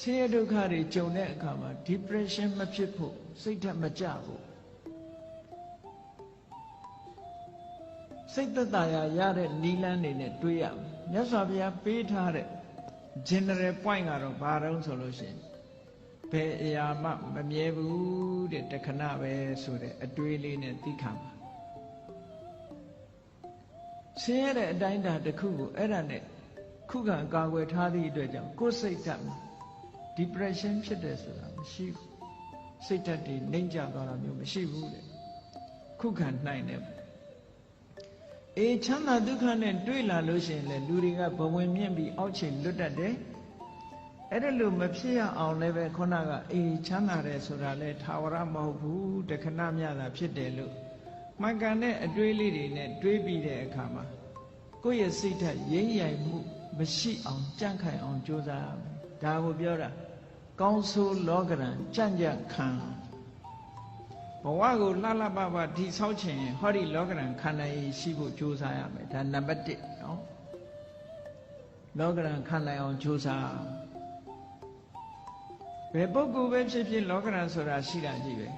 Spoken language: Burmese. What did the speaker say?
ဆင်းရဲဒုက္ခတွေကြုံတဲ့အခါမှာ depression မဖြစ်ဖို့စိတ်ဓာတ်မကြဖို့စိတ်သက်သာရာရတဲ့နီလန်းနေနဲ့တွေးရမယ်မြတ်စွာဘုရားပေးထားတဲ့ general point ကတော့ဘာတုံးဆိုလို့ရှိရင်ဘယ်အရာမှမမြဲဘူးတဲ့တခဏပဲဆိုတဲ့အတွေးလေးနဲ့သိခံပါဆင်းရဲတဲ့အတိုင်းအတာတစ်ခုကိုအဲ့ဒါနဲ့ခုခံကာကွယ်ထားသည့်အတွက်ကြောင့်ကိုယ်စိတ်ဓာတ်မှာ depression ဖြစ်တယ်ဆိုတာမရှိဘူးစိတ်ဓာတ်တွေနှိမ့်ကျသွားတာမျိုးမရှိဘူးတဲ့ခုခံနိုင်တယ်အေးချမ်းသာဒုက္ခနဲ့တွေ့လာလို့ရှိရင်လေလူတွေကဘဝင်မြင့်ပြီးအောက်ခြေလွတ်တတ်တယ်အဲ့ဒါလို့မဖြစ်ရအောင်လည်းပဲခုနကအေးချမ်းသာတယ်ဆိုတာလဲထာဝရမဟုတ်ဘူးတခဏမြတာဖြစ်တယ်လို့မှန်ကန်တဲ့အတွေးလေးတွေနဲ့တွေးပြီးတဲ့အခါမှာကိုယ့်ရဲ့စိတ်ဓာတ်ရင်းရိုင်မှုမရှိအောင်ကြန့်ခိုင်အောင်ကြိုးစားရမယ်ဒါကိုပြောတာ ကောင်းဆိုးလောကရန်ကြန့်ကြန့်ခံဘဝကိုလှလှပပဒီဆောက်ချင်ရင်ဟောဒီလောကရန်ခန္ဓာရည်ရှိဖို့ကြိုးစားရမယ်ဒါနံပါတ်1နော်လောကရန်ခံနိုင်အောင်ကြိုးစားဘယ်ပုဂ္ဂိုလ်ပဲဖြစ်ဖြစ်လောကရန်ဆိုတာရှိတာကြည့်ပဲ